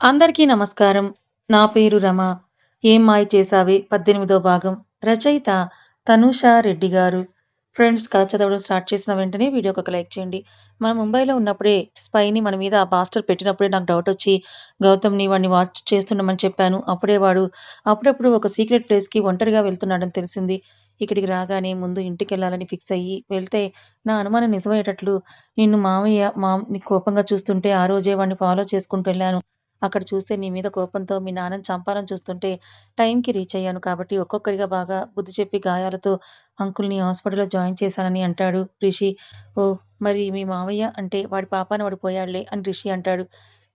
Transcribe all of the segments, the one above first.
అందరికీ నమస్కారం. నా పేరు రమ. 'ఏం మాయ చేసావే పద్దెనిమిదో భాగం. రచయిత తనుషా రెడ్డి గారు. ఫ్రెండ్స్ కథ చదవడం స్టార్ట్ చేసిన వెంటనే వీడియోకి ఒక లైక్ చేయండి. మనం ముంబైలో ఉన్నప్పుడే స్పైని మన మీద ఆ బాస్టర్ పెట్టినప్పుడే నాకు డౌట్ వచ్చి గౌతమ్‌ని వాడిని వాచ్ చేస్తుండమని చెప్పాను. అప్పుడే వాడు అప్పుడప్పుడు ఒక సీక్రెట్ ప్లేస్‌కి ఒంటరిగా వెళ్తున్నాడని తెలిసింది. ఇక్కడికి రాగానే ముందు ఇంటికెళ్ళాలని ఫిక్స్ అయ్యి వెళ్తే నా అనుమానం నిజమయ్యేటట్లు నిన్ను మామయ్య మా కోపంగా చూస్తుంటే ఆ రోజే వాడిని ఫాలో చేసుకుంటూ వెళ్ళాను. అక్కడ చూస్తే నీ మీద కోపంతో మీ నాన్నని చంపాలని చూస్తుంటే టైంకి రీచ్ అయ్యాను కాబట్టి ఒక్కొక్కరిగా బాగా బుద్ధి చెప్పి గాయాలతో అంకుల్‌ని హాస్పిటల్‌లో జాయిన్ చేశానని అంటాడు రిషి. ఓ మరి మీ మావయ్య అంటే వాడి పాపాన వాడు పోయాడులే అని రిషి అంటాడు.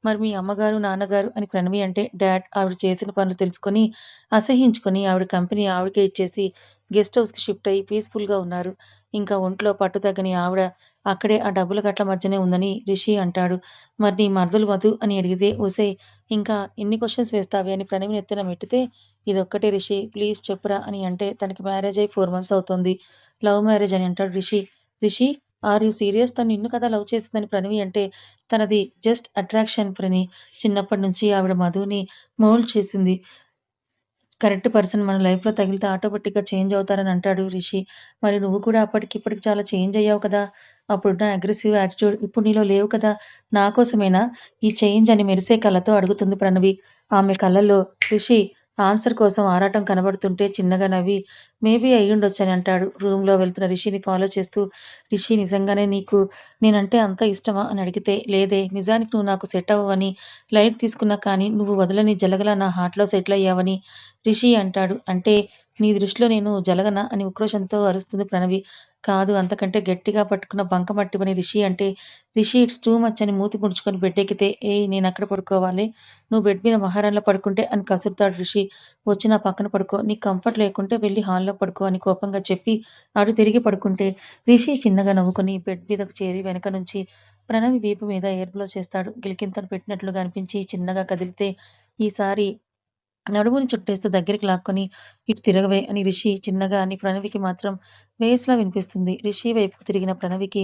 మరి మీ అమ్మగారు, నాన్నగారు అని ప్రణవి అంటే డాడ్ ఆవిడ చేసిన పనులు తెలుసుకొని అసహ్యించుకొని ఆవిడ కంపెనీ ఆవిడకే ఇచ్చేసి గెస్ట్ హౌస్‌కి షిఫ్ట్ అయ్యి పీస్‌ఫుల్‌గా ఉన్నారు. ఇంకా ఒంట్లో పట్టుదగ్గని ఆవిడ అక్కడే ఆ డబ్బుల గట్ల మధ్యనే ఉందని రిషి అంటాడు. మరి నీ మరదలు మధు అని అడిగితే ఒసేయ్ ఇంకా ఎన్ని క్వశ్చన్స్ వేస్తావే అని ప్రణవిని నెత్తిన మెట్టితే ఇదొక్కటే రిషి ప్లీజ్ చెప్పురా అని అంటే తనకి మ్యారేజ్ అయ్యి ఫోర్ మంత్స్ అవుతుంది లవ్ మ్యారేజ్ అని అంటాడు Rishi. Rishi are you serious తను నిన్ను కదా లవ్ చేసిందని ప్రణవి అంటే తనది జస్ట్ అట్రాక్షన్ ప్రణి. చిన్నప్పటి నుంచి ఆవిడ మధుని మౌల్డ్ చేసింది. కరెక్ట్ పర్సన్ మన లైఫ్‌లో తగిలితే ఆటోమేటిక్‌గా చేంజ్ అవుతారని అంటాడు రిషి. మరి నువ్వు కూడా అప్పటికి ఇప్పటికి చాలా చేంజ్ అయ్యావు కదా! అప్పుడున్న అగ్రెసివ్ యాటిట్యూడ్ ఇప్పుడు నీలో లేవు కదా! నా కోసమేనా ఈ చేంజ్ అని మెరిసే కళ్ళతో అడుగుతుంది ప్రణవి. ఆమె కళ్ళల్లో రిషి ఆన్సర్ కోసం ఆరాటం కనబడుతుంటే చిన్నగా నవ్వి మేబీ అయ్యుండొచ్చని అంటాడు. రూమ్‌లో వెళ్తున్న రిషిని ఫాలో చేస్తూ రిషి నిజంగానే నీకు నేనంటే అంత ఇష్టమా అని అడిగితే లేదే నిజానికి నువ్వు నాకు సెట్ అవ్వవని లైట్ తీసుకున్నా కానీ నువ్వు వదలని జలగల నా హార్ట్‌లో సెటిల్ అయ్యావని రిషి అంటాడు. అంటే నీ దృష్టిలో నేను జలగన అని ఉక్రోషంతో అరుస్తుంది ప్రణవి. కాదు అంతకంటే గట్టిగా పట్టుకున్న బంకమట్టివని రిషి అంటే రిషి ఇట్స్ టూ మచ్ అని మూతి ముడుచుకొని బెడ్డెక్కితే నేను అక్కడ పడుకోవాలి? నువ్వు బెడ్ మీద మహారాణిలో పడుకుంటే అని కసురుతాడు రిషి. వచ్చి నా పక్కన పడుకో. నీకు కంఫర్ట్ లేకుంటే వెళ్ళి హాల్‌లో పడుకో అని కోపంగా చెప్పి అటు తిరిగి పడుకుంటే రిషి చిన్నగా నవ్వుకొని బెడ్ మీదకు చేరి వెనక నుంచి ప్రణవి వీపు మీద ఎయిర్ చేస్తాడు. గిలికింతను పెట్టినట్లుగా అనిపించి చిన్నగా కదిలితే ఈసారి నడుముని చుట్టేస్తూ దగ్గరికి లాక్కొని ఇటు తిరగవే అని రిషి చిన్నగా అని ప్రణవికి మాత్రం వేస్‌లా వినిపిస్తుంది. రిషి వైపుకు తిరిగిన ప్రణవికి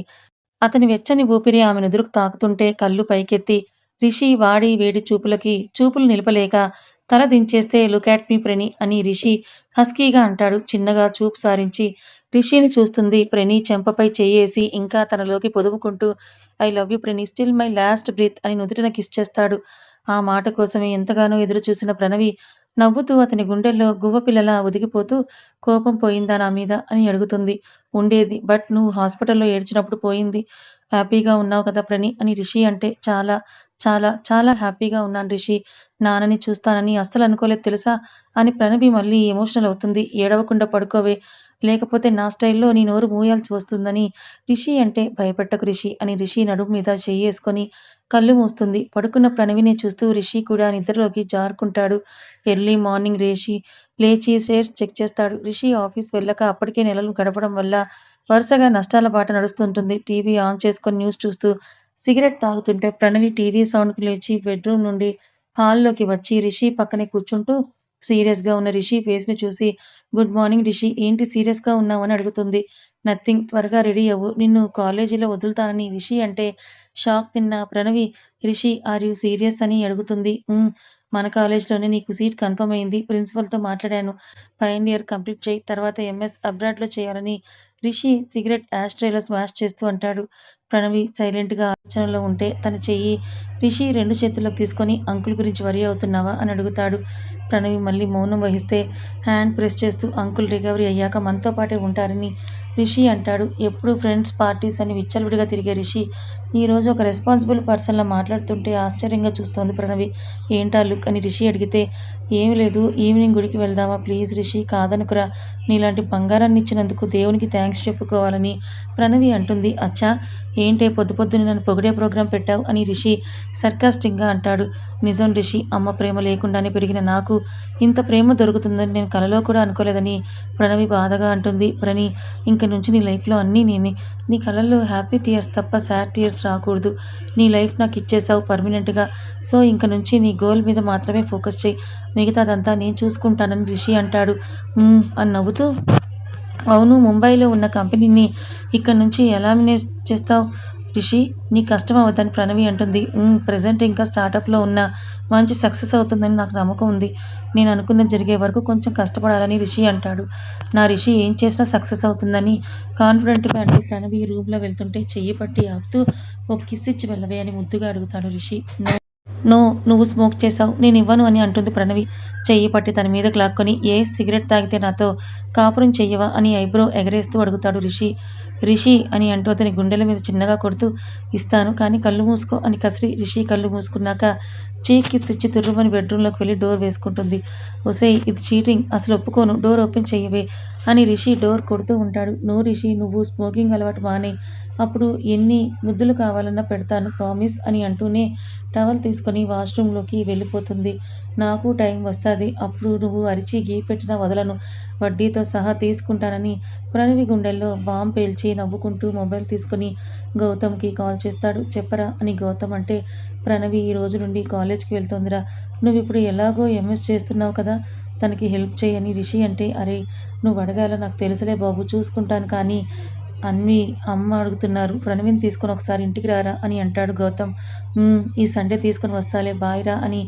అతని వెచ్చని ఊపిరి ఆమె నుదురుకు తాకుతుంటే కళ్ళు పైకెత్తి రిషి వాడి వేడి చూపులకి చూపులు నిలపలేక తల దించేస్తే లుక్ అట్ మీ ప్రణి అని రిషి హస్కీగా అంటాడు. చిన్నగా చూపు సారించి రిషిని చూస్తుంది ప్రణి చెంపపై చెయ్యేసి ఇంకా తనలోకి పొదువుకుంటూ I love you Prani still my last breath అని నుదుటిన కిస్ చేస్తాడు. ఆ మాట కోసమే ఎంతగానో ఎదురుచూసిన ప్రణవి నవ్వుతూ అతని గుండెల్లో గువ్వపిల్లలా ఒదిగిపోతూ కోపం పోయిందా నా మీద అని అడుగుతుంది. ఉండేది. బట్ నువ్వు హాస్పిటల్‌లో ఏడ్చినప్పుడు పోయింది. హ్యాపీగా ఉన్నావు కదా ప్రణి అని రిషి అంటే చాలా, చాలా, చాలా హ్యాపీగా ఉన్నాను రిషి. నాన్నని చూస్తానని అస్సలు అనుకోలేదు తెలుసా? అని ప్రణవి మళ్ళీ ఎమోషనల్ అవుతుంది. ఏడవకుండా పడుకోవే. లేకపోతే నా స్టైల్‌లో నీ నోరు మూయాల్సి వస్తుందని రిషి అంటే భయపెట్టకు రిషి అని రిషి నడుము మీద చెయ్యేసుకొని కళ్ళు మూస్తుంది. పడుకున్న ప్రణవిని చూస్తూ రిషి కూడా నిద్రలోకి జారుకుంటాడు. ఎర్లీ మార్నింగ్ రిషి లేచి షేర్స్ చెక్ చేస్తాడు. రిషి ఆఫీస్ వెళ్ళక అప్పటికే నెలలు గడపడం వల్ల వరుసగా నష్టాల బాట నడుస్తుంటుంది. టీవీ ఆన్ చేసుకొని న్యూస్ చూస్తూ సిగరెట్ తాగుతుంటే ప్రణవి టీవీ సౌండ్‌కి లేచి బెడ్‌రూమ్ నుండి హాల్‌లోకి వచ్చి రిషి పక్కనే కూర్చుంటూ సీరియస్‌గా ఉన్న రిషి ఫేస్‌ని చూసి గుడ్ మార్నింగ్ రిషి ఏంటి సీరియస్‌గా ఉన్నావు అని అడుగుతుంది. నథింగ్ త్వరగా రెడీ అవ్వు. నిన్ను కాలేజీలో వదులుతానని రిషి అంటే షాక్ తిన్న Pranavi Rishi are you serious అని అడుగుతుంది. హ్మ్. మన కాలేజీలోనే నీకు సీట్ కన్ఫర్మ్ అయింది. ప్రిన్సిపల్‌తో మాట్లాడాను. ఫైనల్ ఇయర్ కంప్లీట్ చెయ్. తర్వాత ఎంఎస్ అబ్రాడ్‌లో చేయాలని రిషి సిగరెట్ యాష్‌ట్రేలో స్మాష్ చేస్తూ అంటాడు. ప్రణవి సైలెంట్‌గా ఆలోచనలో ఉంటే తన చెయ్యి రిషి రెండు చేతుల్లోకి తీసుకొని అంకుల్ గురించి వరి అవుతున్నావా అని అడుగుతాడు. ప్రణవి మళ్ళీ మౌనం వహిస్తే హ్యాండ్ ప్రెస్ చేస్తూ అంకుల్ రికవరీ అయ్యాక మనతో పాటే ఉంటారని రిషి అంటాడు. ఎప్పుడు ఫ్రెండ్స్, పార్టీస్ అని విచ్చలవిడిగా తిరిగే రిషి ఈరోజు ఒక రెస్పాన్సిబుల్ పర్సన్‌లా మాట్లాడుతుంటే ఆశ్చర్యంగా చూస్తోంది ప్రణవి. ఏంటా లుక్ అని రిషి అడిగితే ఏమీ లేదు ఈవినింగ్ గుడికి వెళ్దామా ప్లీజ్ రిషి కాదనుకురా నీలాంటి బంగారాన్ని ఇచ్చినందుకు దేవునికి థ్యాంక్స్ చెప్పుకోవాలని ప్రణవి అంటుంది. అచ్చా! ఏంటే పొద్దు పొద్దున్నే నన్ను పొగిడే ప్రోగ్రాం పెట్టావు అని రిషి సర్కాస్టిక్‌గా అంటాడు. నిజం రిషి అమ్మ ప్రేమ లేకుండానే పెరిగిన నాకు ఇంత ప్రేమ దొరుకుతుందని నేను కలలో కూడా అనుకోలేదని ప్రణవి బాధగా అంటుంది. ప్రణి ఇంక నుంచి నీ లైఫ్‌లో అన్నీ నేనే. నీ కళల్లో హ్యాపీ టీయర్స్ తప్ప సాడ్ టీయర్స్ రాకూడదు. నీ లైఫ్ నాకు ఇచ్చేసావు పర్మనెంట్‌గా. సో ఇంక నుంచి నీ గోల్ మీద మాత్రమే ఫోకస్ చేయి మిగతాదంతా నేను చూసుకుంటానని రిషి అంటాడు. అని నవ్వుతూ అవును ముంబైలో ఉన్న కంపెనీని ఇక్కడ నుంచి ఎలా మేనేజ్ చేస్తావు రిషి? నీ కష్టం అవుతాను ప్రణవి అంటుంది. ప్రజెంట్ ఇంకా స్టార్టప్‌లో ఉన్న మంచి సక్సెస్ అవుతుందని నాకు నమ్మకం ఉంది నేను అనుకున్నది జరిగే వరకు కొంచెం కష్టపడాలని రిషి అంటాడు నా రిషి ఏం చేసినా సక్సెస్ అవుతుందని కాన్ఫిడెంట్గా అంటూ ప్రణవి రూమ్లో వెళ్తుంటే చెయ్యి పట్టి ఆపుతూ ఒక కిస్ ఇచ్చి వెళ్ళవే అని ముద్దుగా అడుగుతాడు రిషి నో నువ్వు స్మోక్ చేసావు నేను ఇవ్వను అని అంటుంది ప్రణవి చెయ్యి పట్టి తన మీద క్లాక్కొని ఏ సిగరెట్ తాగితే నాతో కాపురం చెయ్యవా అని ఐబ్రో ఎగరేస్తూ అడుగుతాడు రిషి రిషి అని అంటూ అతని గుండెల మీద చిన్నగా కొడుతూ ఇస్తాను. కానీ కళ్ళు మూసుకో అని కసిరి రిషి కళ్ళు మూసుకున్నాక చీక్ కిస్ ఇచ్చి తుర్రుమని బెడ్రూమ్లోకి వెళ్ళి డోర్ వేసుకుంటుంది. ఒసేయ్ ఇది చీటింగ్. అసలు ఒప్పుకోను. డోర్ ఓపెన్ చేయవే అని రిషి డోర్ కొడుతూ ఉంటాడు. నో రిషి నువ్వు స్మోకింగ్ అలవాటు మానే. అప్పుడు ఎన్ని ముద్దులు కావాలన్నా పెడతాను ప్రామిస్ అని అంటూనే టవల్ తీసుకొని వాష్రూమ్లోకి వెళ్ళిపోతుంది. నాకు టైం వస్తుంది. అప్పుడు నువ్వు అరిచి గీ పెట్టిన వదలను. వడ్డీతో సహా తీసుకుంటానని ప్రణవి గుండెల్లో బాంబ్ పేల్చి నవ్వుకుంటూ మొబైల్ తీసుకొని గౌతమ్కి కాల్ చేస్తాడు. చెప్పరా అని గౌతమ్ అంటే ప్రణవి ఈ రోజు నుండి కాలేజ్కి వెళ్తుందిరా. నువ్వు ఇప్పుడు ఎలాగో ఎంఎస్ చేస్తున్నావు కదా తనకి హెల్ప్ చేయని రిషి అంటే అరే నువ్వు అడగాల నాకు తెలుసులే బాబు చూసుకుంటాను కానీ అన్వి అమ్మ అడుగుతున్నారు ప్రణవిని తీసుకొని ఒకసారి ఇంటికి రారా అని అంటాడు గౌతమ్. ఈ సండే తీసుకొని వస్తాలే బాయ్ రా అని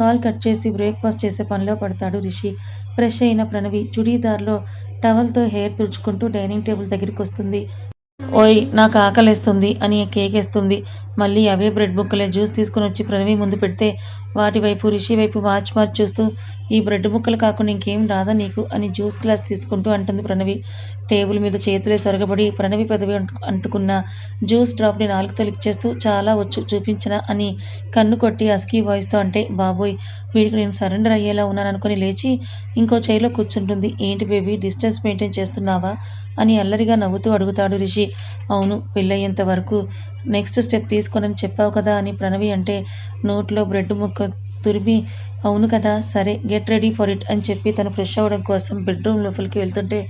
కాల్ కట్ చేసి బ్రేక్ఫాస్ట్ చేసే పనిలో పడతాడు రిషి. ఫ్రెష్ అయిన ప్రణవి చుడీదార్లో టవల్తో హెయిర్ తుడుచుకుంటూ డైనింగ్ టేబుల్ దగ్గరికి వస్తుంది. ఓయ్ నాకు ఆకలేస్తుంది అని కేకేస్తుంది. మళ్ళీ అవే బ్రెడ్ ముక్కలే జ్యూస్ తీసుకుని వచ్చి ప్రణవి ముందు పెడితే వాటి వైపు రిషి వైపు మార్చి మార్చి చూస్తూ ఈ బ్రెడ్ ముక్కలు కాకుండా ఇంకేం రాదా నీకు? అని జ్యూస్ గ్లాస్ తీసుకుంటూ అంటుంది ప్రణవి. టేబుల్ మీద చేతులే సొరగబడి ప్రణవి పెదవి అంటు- అంటుకున్న జ్యూస్ డ్రాప్ని నాలుగుతో లిక్ చేస్తూ చాలా వచ్చు చూపించిన? అని కన్ను కొట్టి అస్కీ వాయిస్తో అంటే బాబోయ్ వీడికి నేను సరెండర్ అయ్యేలా ఉన్నాను అనుకుని లేచి ఇంకో చైర్లో కూర్చుంటుంది. ఏంటి బేబీ డిస్టెన్స్ మెయింటైన్ చేస్తున్నావా? అని అల్లరిగా నవ్వుతూ అడుగుతాడు రిషి. అవును పెళ్ళయ్యేంత వరకు నెక్స్ట్ స్టెప్ తీసుకోనని చెప్పావు కదా అని ప్రణవి అంటే నోట్లో బ్రెడ్ ముక్క తురిమి అవును కదా సరే గెట్ రెడీ ఫర్ ఇట్ అని చెప్పి తను ఫ్రెష్ అవ్వడం కోసం బెడ్రూమ్ లోపలికి వెళ్తుంటే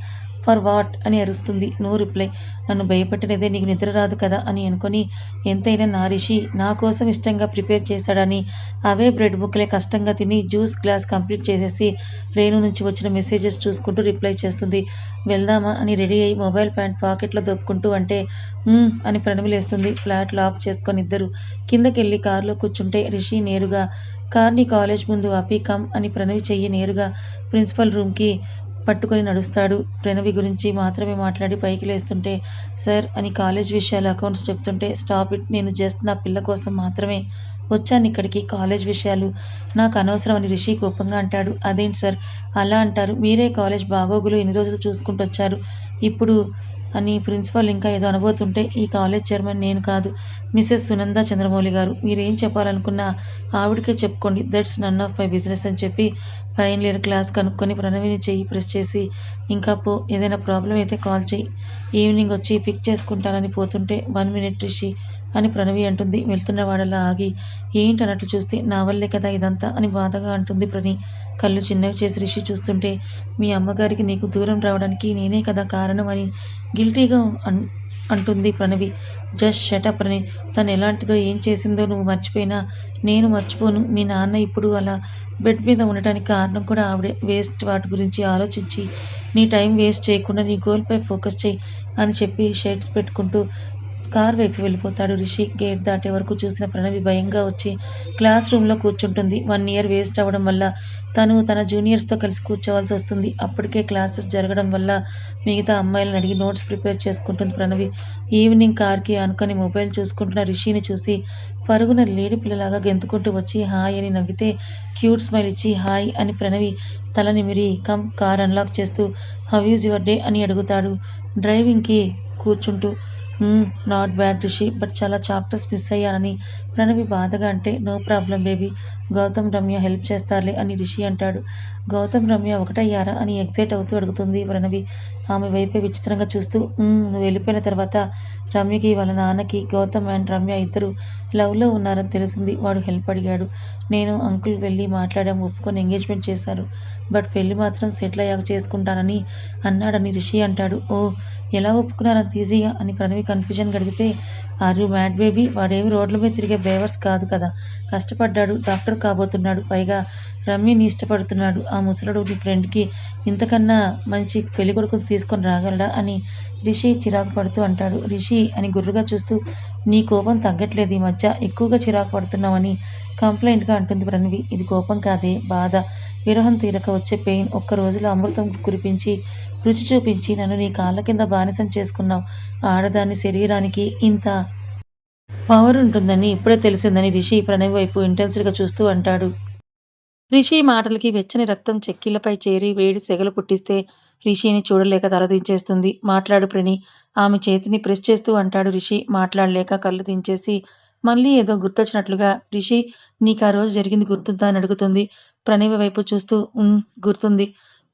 ఫర్ వాట్ అని అరుస్తుంది. No reply. నన్ను భయపెట్టినదే నీకు నిద్ర రాదు కదా అని అనుకొని ఎంతైనా నా రిషి నా కోసం ఇష్టంగా ప్రిపేర్ చేశాడని అవే బ్రెడ్ బుక్లే కష్టంగా తిని జ్యూస్ గ్లాస్ కంప్లీట్ చేసేసి రేణు నుంచి వచ్చిన మెసేజెస్ చూసుకుంటూ రిప్లై చేస్తుంది. వెళ్దామా అని రెడీ అయ్యి మొబైల్ ప్యాంట్ పాకెట్లో దొప్పుకుంటూ అంటే అని ప్రణమిలేస్తుంది ఫ్లాట్ లాక్ చేసుకొని ఇద్దరు కిందకెళ్ళి కారులో కూర్చుంటే రిషి నేరుగా కార్ని కాలేజ్ ముందు అపీ కమ్ అని ప్రణవి చెయ్యి నేరుగా ప్రిన్సిపల్ రూమ్కి పట్టుకొని నడుస్తాడు. ప్రణవి గురించి మాత్రమే మాట్లాడి పైకి లేస్తుంటే సార్ అని కాలేజ్ విషయాలు అకౌంట్స్ చెప్తుంటే స్టాప్ ఇట్ నేను జస్ట్ నా పిల్ల కోసం మాత్రమే వచ్చాను ఇక్కడికి కాలేజ్ విషయాలు. నాకు అనవసరం అని రిషి కోపంగా అంటాడు. అదేంటి సార్? అలా అంటారు. మీరే కాలేజ్ బాగోగులు ఎన్ని రోజులు చూసుకుంటూ వచ్చారు ఇప్పుడు అని ప్రిన్సిపాల్ ఇంకా ఏదో అనబోతుంటే ఈ కాలేజ్ చైర్మన్ నేను కాదు మిసెస్ సునంద చంద్రమౌళి గారు. మీరేం చెప్పాలనుకున్నా ఆవిడకే చెప్పుకోండి. That's none of my business అని చెప్పి ఫైనల్ ఇయర్ క్లాస్ కనుక్కొని ప్రణవిని చెయ్యి ప్రెస్ చేసి ఇంకా పో ఏదైనా ప్రాబ్లం అయితే కాల్ చేయి. ఈవినింగ్ వచ్చి పిక్ చేసుకుంటానని పోతుంటే వన్ మినిట్ రిషి అని ప్రణవి అంటుంది. వెళ్తున్న వాడలా ఆగి ఏంటి చూస్తే నా వల్లే కదా ఇదంతా అని బాధగా అంటుంది ప్రణి. కళ్ళు చిన్నవి చేసి రిషి చూస్తుంటే మీ అమ్మగారికి నీకు దూరం రావడానికి నేనే కదా కారణం అని గిల్టీగా అన్ అంటుంది ప్రణవి. జస్ట్ షటప్ అని తను ఎలాంటిదో ఏం చేసిందో నువ్వు మర్చిపోయినా నేను మర్చిపోను. మీ నాన్న ఇప్పుడు అలా బెడ్ మీద ఉండటానికి కారణం కూడా ఆవిడే. వేస్ట్ వాటి గురించి ఆలోచించి నీ టైం వేస్ట్ చేయకుండా నీ గోల్పై ఫోకస్ చేయి అని చెప్పి షేడ్స్ పెట్టుకుంటూ కార్ వైపు వెళ్ళిపోతాడు. రిషి గేట్ దాటే వరకు చూసిన ప్రణవి భయంగా వచ్చి క్లాస్ రూమ్లో కూర్చుంటుంది. వన్ ఇయర్ వేస్ట్ అవ్వడం వల్ల తను తన జూనియర్స్తో కలిసి కూర్చోవాల్సి వస్తుంది. అప్పటికే క్లాసెస్ జరగడం వల్ల మిగతా అమ్మాయిలను అడిగి నోట్స్ ప్రిపేర్ చేసుకుంటుంది ప్రణవి. ఈవినింగ్ కార్కి అనుకొని మొబైల్ చూసుకుంటున్న రిషిని చూసి పరుగున లేడి పిల్లలాగా గెంతుకుంటూ వచ్చి హాయ్ అని నవ్వితే క్యూట్ స్మైల్ ఇచ్చి హాయ్ అని ప్రణవి తల నిమిరి కమ్ కార్ అన్లాక్ చేస్తూ హౌ ఈజ్ యువర్ డే అని అడుగుతాడు. డ్రైవింగ్కి కూర్చుంటూ నాట్ బ్యాడ్ రిషి బట్ చాలా చాప్టర్స్ మిస్ అయ్యానని. ప్రణవి బాధగా అంటే no problem baby Gautham Ramya help చేస్తారులే అని రిషి అంటాడు. గౌతమ్ రమ్య ఒకటయ్యారా అని ఎగ్జైట్ అవుతూ అడుగుతుంది ప్రణవి. ఆమె వైపే విచిత్రంగా చూస్తూ నువ్వు వెళ్ళిపోయిన తర్వాత రమ్యకి వాళ్ళ నాన్నకి గౌతమ్ అండ్ రమ్య ఇద్దరు లవ్లో ఉన్నారని తెలిసింది. వాడు హెల్ప్ అడిగాడు. నేను అంకుల్ వెళ్ళి మాట్లాడాము ఒప్పుకొని ఎంగేజ్మెంట్ చేశారు. బట్ పెళ్ళి మాత్రం సెటిల్ అయ్యాక చేసుకుంటానని అన్నాడని రిషి అంటాడు. ఓ ఎలా ఒప్పుకున్నారంత ఈజీగా అని ప్రణవి కన్ఫ్యూజన్ అడిగితే ఆర్ యూ మ్యాడ్ బేబీ వాడేమి రోడ్ల మీద తిరిగే బేవర్స్ కాదు కదా. కష్టపడ్డాడు డాక్టర్ కాబోతున్నాడు. పైగా రమ్యని ఇష్టపడుతున్నాడు. ఆ ముసలుడు నీ ఫ్రెండ్కి ఇంతకన్నా మంచి పెళ్ళికొడుకుని తీసుకొని రాగలడా అని రిషి చిరాకు పడుతూ అంటాడు. రిషి అని గుర్రుగా చూస్తూ నీ కోపం తగ్గట్లేదు ఈ మధ్య ఎక్కువగా చిరాకు పడుతున్నావని కంప్లైంట్గా అంటుంది ప్రణవి. ఇది కోపం కాదే బాధ. విరహం తీరక వచ్చే పెయిన్ ఒక్క రోజులో అమృతం కురిపించి రుచి చూపించి నన్ను నీ కాళ్ళ కింద బానిసం చేసుకున్నావు. ఆడదాని శరీరానికి ఇంత పవర్ ఉంటుందని ఇప్పుడే తెలిసిందని రిషి ప్రణవి వైపు ఇంటెన్స్డ్గా చూస్తూ అంటాడు. రిషి మాటలకి వెచ్చని రక్తం చెక్కిళ్ళపై చేరి వేడి సెగలు పుట్టిస్తే రిషిని చూడలేక తలదించేస్తుంది మాట్లాడు ప్రణి. ఆమె చేతిని ప్రెస్ చేస్తూ అంటాడు రిషి. మాట్లాడలేక కళ్ళు దించేసి మళ్ళీ ఏదో గుర్తొచ్చినట్లుగా రిషి నీకు ఆ రోజు జరిగింది గుర్తుందా? అని అడుగుతుంది. ప్రణవి వైపు చూస్తూ గుర్తుంది.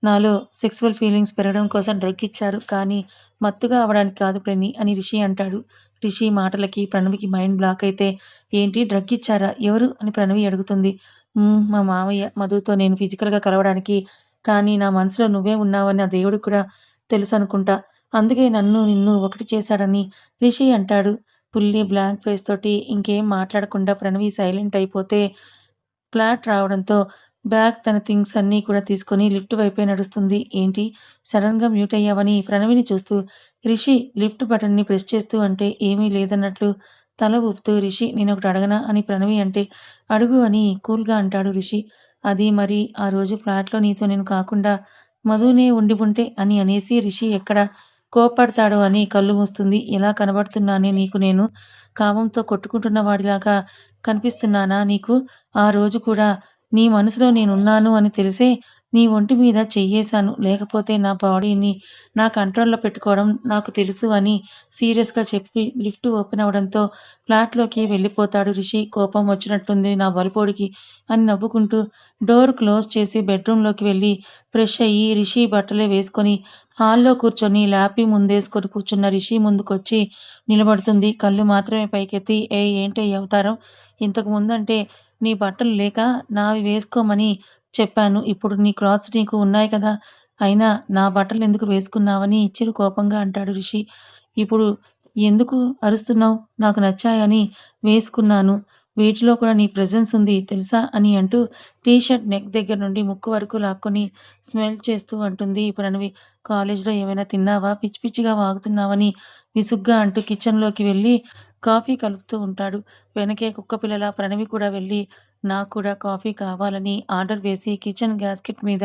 నాలో సెక్సువల్ ఫీలింగ్స్ పెరగడం కోసం డ్రగ్ ఇచ్చారు కానీ మత్తుగా అవడానికి కాదు ప్రణి అని రిషి అంటాడు. రిషి మాటలకి ప్రణవికి మైండ్ బ్లాక్ అయితే ఏంటి? డ్రగ్ ఇచ్చారా? ఎవరు? అని ప్రణవి అడుగుతుంది. మా మావయ్య మధుతో నేను ఫిజికల్గా కలవడానికి కానీ నా మనసులో నువ్వే ఉన్నావని ఆ దేవుడికి కూడా తెలుసు అనుకుంటా. అందుకే నన్ను నిన్ను ఒకటి చేశాడని రిషి అంటాడు. పుల్లి బ్లాంక్ ఫేస్ తోటి ఇంకేం మాట్లాడకుండా ప్రణవి సైలెంట్ అయిపోతే ఫ్లాట్ రావడంతో బ్యాగ్ తన థింగ్స్ అన్నీ కూడా తీసుకొని లిఫ్ట్ వైపే నడుస్తుంది. ఏంటి? సడన్గా మ్యూట్ అయ్యావని ప్రణవిని చూస్తూ రిషి లిఫ్ట్ బటన్ని ప్రెస్ చేస్తూ అంటే ఏమీ లేదన్నట్లు తల ఊపుతూ రిషి నేనొకటి అడగనా అని ప్రణవి అంటే అడుగు అని కూల్గా అంటాడు రిషి. అది మరి ఆ రోజు ఫ్లాట్లో నీతో నేను కాకుండా మధునే ఉండి ఉంటే అని అనేసి రిషి ఎక్కడ కోప్పడతాడో అని కళ్ళు మూస్తుంది. ఎలా కనబడుతున్నానే నీకు నేను? కామంతో కొట్టుకుంటున్న వాడిలాగా కనిపిస్తున్నానా నీకు? ఆ రోజు కూడా నీ మనసులో నేనున్నాను అని తెలిసే నీ ఒంటి మీద చెయ్యేశాను. లేకపోతే నా బాడీని నా కంట్రోల్లో పెట్టుకోవడం నాకు తెలుసు అని సీరియస్గా చెప్పి లిఫ్ట్ ఓపెన్ అవడంతో ఫ్లాట్లోకి వెళ్ళిపోతాడు రిషి. కోపం వచ్చినట్టుంది నా బలిపోడికి అని నవ్వుకుంటూ డోర్ క్లోజ్ చేసి బెడ్రూమ్లోకి వెళ్ళి ఫ్రెష్ అయ్యి రిషి బట్టలే వేసుకొని హాల్లో కూర్చొని ల్యాపీ ముందేసుకొని కూర్చున్న రిషి ముందుకొచ్చి నిలబడుతుంది. కళ్ళు మాత్రమే పైకెత్తి ఏ ఏంటి అవతారం? ఇంతకు ముందంటే నీ బట్టలు లేక నావి వేసుకోమని చెప్పాను. ఇప్పుడు నీ క్లాత్స్ నీకు ఉన్నాయి కదా. అయినా నా బట్టలు ఎందుకు వేసుకున్నావని చిరు కోపంగా అంటాడు రిషి. ఇప్పుడు ఎందుకు అరుస్తున్నావు? నాకు నచ్చాయని వేసుకున్నాను. వీటిలో కూడా నీ ప్రెజెన్స్ ఉంది తెలుసా అని అంటూ టీ షర్ట్ నెక్ దగ్గర నుండి ముక్కు వరకు లాక్కొని స్మెల్ చేస్తూ అంటుంది ప్రణవి. కాలేజ్లో ఏమైనా తిన్నావా? పిచ్చి పిచ్చిగా వాగుతున్నావని విసుగ్గా అంటూ కిచెన్లోకి వెళ్ళి కాఫీ కలుపుతూ ఉంటాడు. వెనకే కుక్క పిల్లల ప్రణవి కూడా వెళ్ళి నాకు కూడా కాఫీ కావాలని ఆర్డర్ వేసి కిచెన్ గ్యాస్కెట్ మీద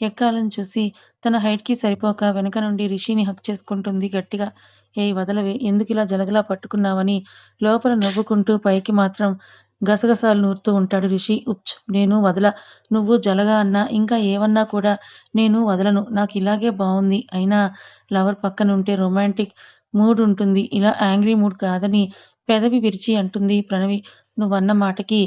ఎక్కాలని చూసి తన హైట్కి సరిపోక వెనక నుండి రిషిని హక్ చేసుకుంటుంది గట్టిగా. ఏ వదలవే ఎందుకు ఇలా జలగలా పట్టుకున్నావని లోపల నవ్వుకుంటూ పైకి మాత్రం గసగసాలు నూరుతూ ఉంటాడు రిషి. ఉప్చ్ నేను వదల. నువ్వు జలగా అన్నా ఇంకా ఏమన్నా కూడా నేను వదలను. నాకు ఇలాగే బాగుంది అయినా లవర్ పక్కన ఉంటే రొమాంటిక్ మూడ్ ఉంటుంది. ఇలా యాంగ్రీ మూడ్ కాదని పెదవి విరిచి అంటుంది ప్రణవి. నువ్వన్న మాటకి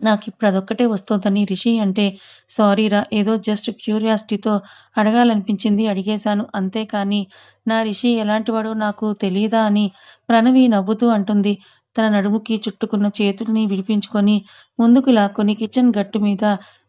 నాకు ఇప్పుడు అదొక్కటే వస్తుందని రిషి అంటే సారీరా ఏదో జస్ట్ క్యూరియాసిటీతో అడగాలనిపించింది అడిగేశాను అంతే కానీ నా రిషి ఎలాంటివాడో నాకు తెలియదా అని ప్రణవి నవ్వుతూ అంటుంది. తన నడుముకి చుట్టుకున్న చేతుల్ని విడిపించుకొని ముందుకు లాక్కొని కిచెన్ గట్టు మీద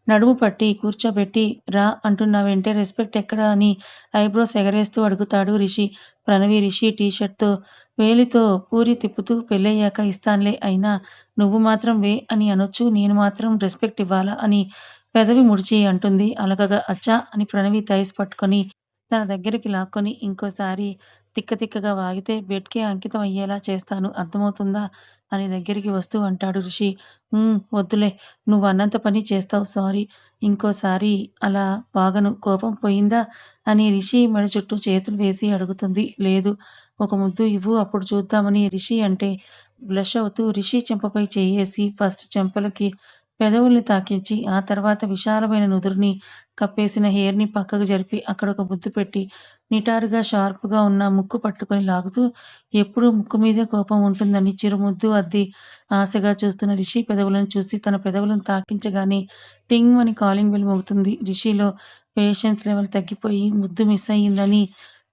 నడుము పట్టి కూర్చోబెట్టి రా అంటున్నావేంటే రెస్పెక్ట్ ఎక్కడా అని ఐబ్రోస్ ఎగరేస్తూ అడుగుతాడు రిషి. ప్రణవి రిషి టీషర్ట్తో వేలితో పూరి తిప్పుతూ పెళ్ళయ్యాక ఇస్తాన్లే అయినా నువ్వు మాత్రం వే అని అనొచ్చు నేను మాత్రం రెస్పెక్ట్ ఇవ్వాలా అని పెదవి ముడిచి అంటుంది. అలగగా అచ్చా అని ప్రణవి తయస్ పట్టుకొని తన దగ్గరికి లాక్కొని ఇంకోసారి తిక్క తిక్కగా వాగితే బెడ్కే అంకితం అయ్యేలా చేస్తాను అర్థమవుతుందా అని దగ్గరికి వస్తూ అంటాడు రిషి వద్దులే నువ్వు అన్నంత పని చేస్తావు సారీ. ఇంకోసారి అలా వాగను కోపం పోయిందా అని రిషి మెడ చుట్టూ చేతులు వేసి అడుగుతుంది. లేదు ఒక ముద్దు ఇవ్వు అప్పుడు చూద్దామని రిషి అంటే బ్లష్ అవుతూ రిషి చెంపపై చేయేసి ఫస్ట్ చెంపలకి పెదవుల్ని తాకించి ఆ తర్వాత విశాలమైన నుదురుని కప్పేసిన హెయిర్ని పక్కకు జరిపి అక్కడ ఒక ముద్దు పెట్టి నిటారుగా షార్ప్గా ఉన్న ముక్కు పట్టుకొని లాగుతూ ఎప్పుడూ ముక్కు మీదే కోపం ఉంటుందని చిరుముద్దు అద్ది ఆశగా చూస్తున్న రిషి పెదవులను చూసి తన పెదవులను తాకించగానే టింగ్ అని కాలింగ్ బెల్ మోగుతుంది. రిషిలో పేషెన్స్ లెవెల్ తగ్గిపోయి ముద్దు మిస్ అయ్యిందని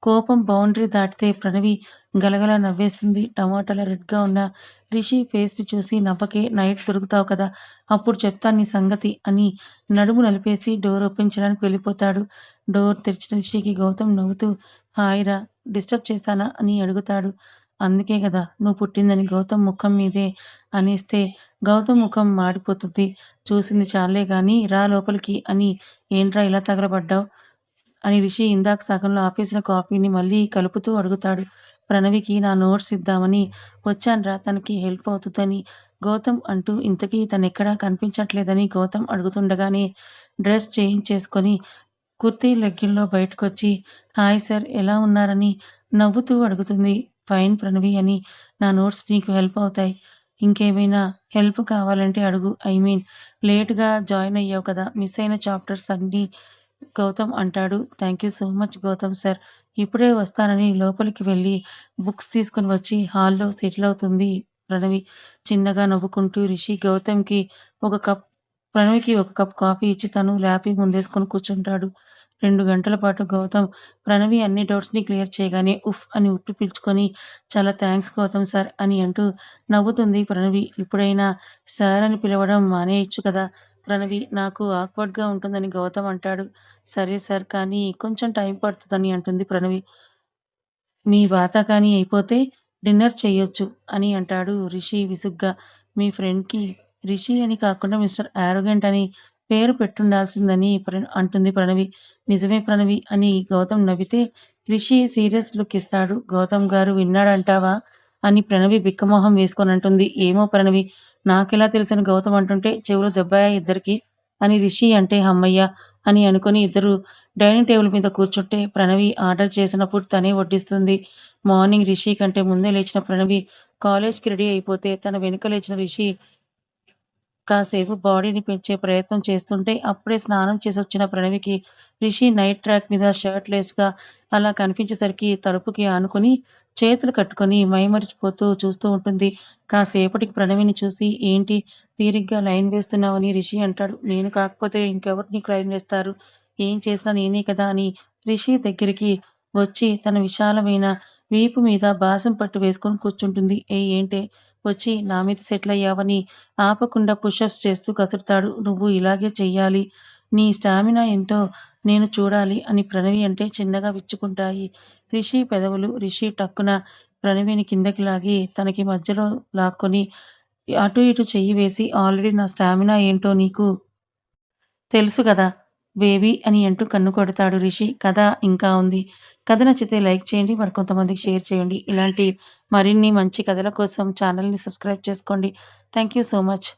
కోపం బౌండరీ దాటితే ప్రణవి గలగల నవ్వేస్తుంది. టమాటాల రెడ్గా ఉన్న రిషి ఫేస్ని చూసి నవ్వకే నైట్ దొరుకుతావు కదా అప్పుడు చెప్తాను నీ సంగతి అని నడుము నలిపేసి డోర్ ఓపెన్ చేయడానికి వెళ్ళిపోతాడు. డోర్ తెరిచిన రిషికి గౌతమ్ నవ్వుతూ హాయిరా డిస్టర్బ్ చేశానా? అని అడుగుతాడు. అందుకే కదా నువ్వు పుట్టిందని గౌతమ్ ముఖం మీదే అనేస్తే గౌతమ్ ముఖం మాడిపోతుంది. చూసింది చాల్లే గాని రా లోపలికి అని ఏంట్రా ఇలా తగలబడ్డావు? అని రిషి ఇందాక సగంలో ఆపేసిన కాఫీని మళ్ళీ కలుపుతూ అడుగుతాడు. ప్రణవికి నా నోట్స్ ఇద్దామని వచ్చాన్రా తనకి హెల్ప్ అవుతుందని గౌతమ్ అంటూ ఇంతకీ తనెక్కడా కనిపించట్లేదని గౌతమ్ అడుగుతుండగానే డ్రెస్ చేంజ్ చేసుకొని కుర్తీ లెగ్గిల్లో బయటకొచ్చి హాయ్ సార్ ఎలా ఉన్నారని నవ్వుతూ అడుగుతుంది. ఫైన్ ప్రణవి అని నా నోట్స్ నీకు హెల్ప్ అవుతాయి. ఇంకేమైనా హెల్ప్ కావాలంటే అడుగు ఐ మీన్ లేటుగా జాయిన్ అయ్యావు కదా మిస్ అయిన చాప్టర్స్ అన్నీ గౌతమ్ అంటాడు. Thank you so much Gautham sir ఇప్పుడే వస్తానని లోపలికి వెళ్ళి బుక్స్ తీసుకుని వచ్చి హాల్లో సెటిల్ అవుతుంది ప్రణవి. చిన్నగా నవ్వుకుంటూ రిషి గౌతమ్‌కి ఒక కప్ ప్రణవికి ఒక కప్ కాఫీ ఇచ్చి తను ల్యాపీ ముందేసుకొని కూర్చుంటాడు. రెండు గంటల పాటు గౌతమ్, ప్రణవి అన్ని డౌట్స్‌ని క్లియర్ చేయగానే ఉఫ్ అని ఉట్టు పిలుచుకొని చాలా థ్యాంక్స్ గౌతమ్ సార్ అని అంటూ నవ్వుతుంది ప్రణవి. ఇప్పుడైనా సార్ అని పిలవడం మానేయచ్చు కదా ప్రణవి నాకు ఆక్వర్డ్‌గా ఉంటుందని గౌతమ్ అంటాడు. సరే సార్ కానీ కొంచెం టైం పడుతుందని అంటుంది ప్రణవి. మీ బాతాకానీ అయిపోతే డిన్నర్ చేయొచ్చు అని అంటాడు రిషి విసుగ్గా. మీ ఫ్రెండ్‌కి రిషి అని కాకుండా మిస్టర్ ఆరోగెంట్ అని పేరు పెట్టుండాల్సిందని అంటుంది ప్రణవి. నిజమే ప్రణవి అని గౌతమ్ నవ్వితే రిషి సీరియస్ లుక్ ఇస్తాడు. గౌతమ్ గారు విన్నాడంటావా? అని ప్రణవి బిక్కమొహం వేసుకొని అంటుంది. ఏమో ప్రణవి నాకెలా తెలుసని గౌతమ్ అంటుంటే చెవులు దెబ్బాయా ఇద్దరికి అని రిషి అంటే హమ్మయ్య అని అనుకుని ఇద్దరు డైనింగ్ టేబుల్ మీద కూర్చుంటే ప్రణవి ఆర్డర్ చేసిన ఫుడ్ తనే వడ్డిస్తుంది. మార్నింగ్ రిషి కంటే ముందే లేచిన ప్రణవి కాలేజ్‌కి రెడీ అయిపోతే తన వెనుక లేచిన రిషి కాసేపు బాడీని పెంచే ప్రయత్నం చేస్తుంటే అప్పుడే స్నానం చేసి వచ్చిన ప్రణవికి రిషి నైట్ ట్రాక్ మీద షర్ట్ లెస్‌గా అలా కనిపించేసరికి తలుపుకి ఆనుకుని చేతులు కట్టుకొని మైమరిచిపోతూ చూస్తూ ఉంటుంది. కాసేపటికి ప్రణవిని చూసి ఏంటి తీరిగ్గా లైన్ వేస్తున్నావని రిషి అంటాడు. నేను కాకపోతే ఇంకెవరు నీకు లైన్ వేస్తారు? ఏం చేసినా నేనే కదా అని రిషి దగ్గరికి వచ్చి తన విశాలమైన వీపు మీద బాసం పట్టు వేసుకొని కూర్చుంటుంది. ఏ ఏంటే వచ్చి నా మీద సెటిల్ అయ్యావని ఆపకుండా పుషప్స్ చేస్తూ కసురుతాడు. నువ్వు ఇలాగే చెయ్యాలి. నీ స్టామినా ఏంటో నేను చూడాలి అని ప్రణవి అంటే చిన్నగా విచ్చుకుంటాయి రిషి పెదవులు. రిషి టక్కున ప్రణవిని కిందకి లాగి తనకి మధ్యలో లాక్కొని అటు ఇటు చెయ్యి వేసి ఆల్రెడీ నా స్టామినా ఏంటో నీకు తెలుసు కదా బేబీ అని అంటూ కన్ను కొడతాడు రిషి. కథ ఇంకా ఉంది. కథ నచ్చితే లైక్ చేయండి. మరికొంతమందికి షేర్ చేయండి. ఇలాంటి మరిన్ని మంచి కథల కోసం ఛానల్‌ని సబ్స్క్రైబ్ చేసుకోండి. Thank you so much.